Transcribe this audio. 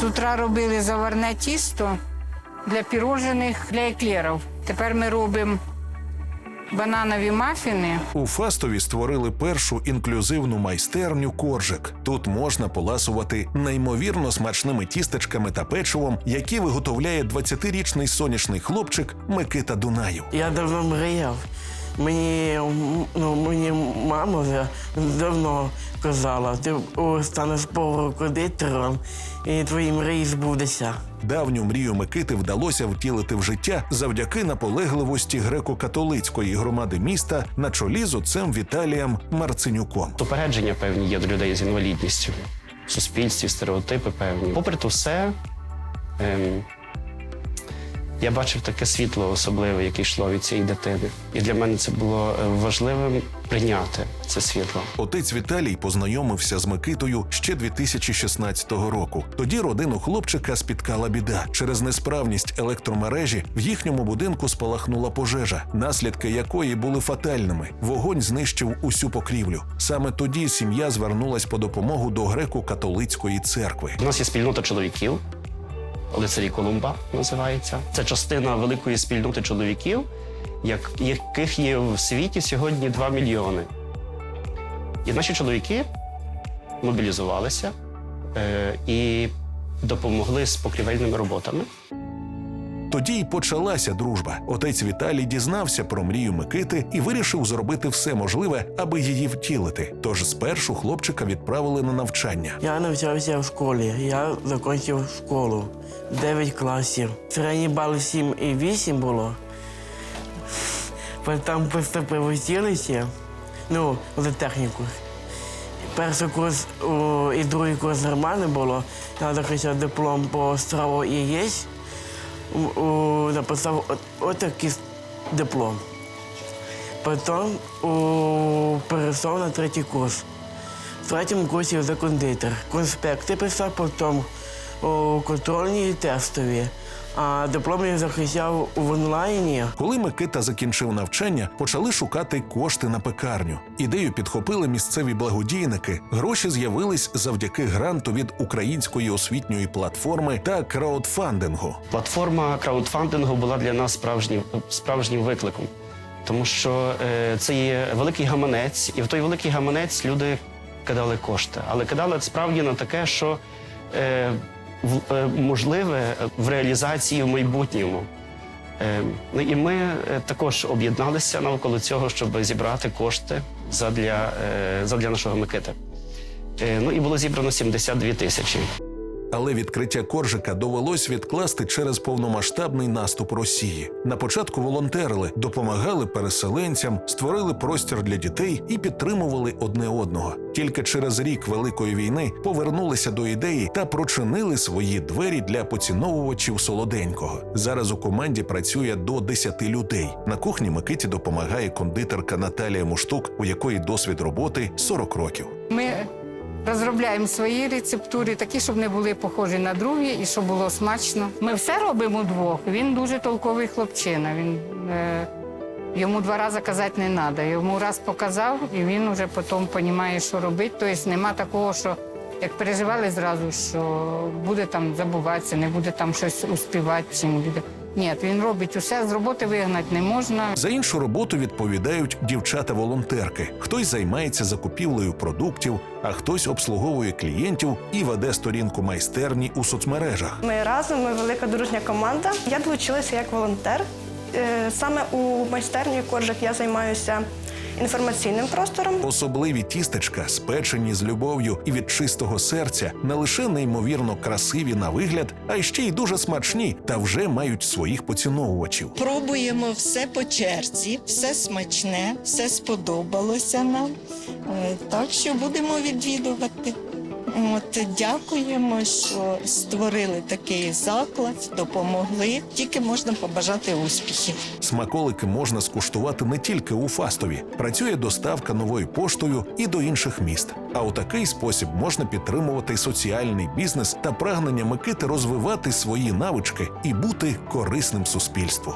З утра робили заварне тісто для пірожених, для еклерів. Тепер ми робимо бананові мафіни. У Фастові створили першу інклюзивну майстерню коржик. Тут можна поласувати неймовірно смачними тістечками та печивом, які виготовляє 20-річний сонячний хлопчик Микита Дунаєв. Я давно мріяв. Мені, ну, мені мама вже давно казала, ти станеш поваром і твої мрії збудуться. Давню мрію Микити вдалося втілити в життя завдяки наполегливості греко-католицької громади міста на чолі з отцем Віталієм Марценюком. Попередження певні є до людей з інвалідністю в суспільстві, стереотипи певні. Попри то все, ем, я бачив таке світло особливе, яке йшло від цієї дитини. І для мене це було е, важливим прийняти це світло. Отець Віталій познайомився з Микитою ще 2016 року. Тоді родину хлопчика спіткала біда. Через несправність електромережі в їхньому будинку спалахнула пожежа, наслідки якої були фатальними. Вогонь знищив усю покрівлю. Саме тоді сім'я звернулась по допомогу до греко-католицької церкви. У нас є спільнота чоловіків, лицарі Колумба називається. Це частина великої спільноти чоловіків, як, яких є в світі сьогодні 2 мільйони. І наші чоловіки мобілізувалися е, і допомогли з покрівельними роботами. Тоді й почалася дружба. Отець Віталій дізнався про мрію Микити і вирішив зробити все можливе, аби її втілити. Тож спершу хлопчика відправили на навчання. Я навчався в школі. Я закінчив школу 9 класів. Середній бал 7 і 8 було. Потім поступив училище, ну, за техніку. Перший курс і другий курс нормально було. Я захищав диплом по страву і єсть. Написав отакий диплом. Потім перейшов на третій курс. В третьому курсі я за кондитер. Конспекти писав, потім контрольні і тестові. А диплом я захищав в онлайні. Коли Микита закінчив навчання, почали шукати кошти на пекарню. Ідею підхопили місцеві благодійники. Гроші з'явились завдяки гранту від української освітньої платформи та краудфандингу. Платформа краудфандингу була для нас справжнім, справжнім викликом, тому що е, це є великий гаманець, і в той великий гаманець люди кидали кошти. Але кидали справді на таке, що е, е, можливе в реалізації в майбутньому. Е, ну і ми е, також об'єдналися навколо цього, щоб зібрати кошти задля, е, задля нашого Микити. Е, ну і було зібрано 72 тисячі. Але відкриття коржика довелось відкласти через повномасштабний наступ Росії. На початку волонтерили, допомагали переселенцям, створили простір для дітей і підтримували одне одного. Тільки через рік великої війни повернулися до ідеї та прочинили свої двері для поціновувачів солоденького. Зараз у команді працює до 10 людей. На кухні Микиті допомагає кондитерка Наталія Муштук, у якої досвід роботи 40 років. Ми розробляємо свої рецептури, такі, щоб не були похожі на другі і щоб було смачно. Ми все робимо удвох. Він дуже толковий хлопчина. Він, е, йому два рази казати не треба. Йому раз показав, і він вже потім розуміє, що робити. Тобто нема такого, що як переживали зразу, що буде там забуватися, не буде там щось успівати чи не. Ні, він робить усе, з роботи вигнати не можна. За іншу роботу відповідають дівчата-волонтерки. Хтось займається закупівлею продуктів, а хтось обслуговує клієнтів і веде сторінку майстерні у соцмережах. Ми разом, ми велика дружня команда. Я долучилася як волонтер. Е, Саме у майстерні коржик я займаюся інформаційним простором. Особливі тістечка, спечені з любов'ю і від чистого серця, не лише неймовірно красиві на вигляд, а ще й дуже смачні та вже мають своїх поціновувачів. Пробуємо все по черзі, все смачне, все сподобалося нам. Е, Так що будемо відвідувати. От дякуємо, що створили такий заклад, допомогли. Тільки можна побажати успіхів. Смаколики можна скуштувати не тільки у Фастові. Працює доставка новою поштою і до інших міст. А у такий спосіб можна підтримувати соціальний бізнес та прагнення Микити розвивати свої навички і бути корисним суспільству.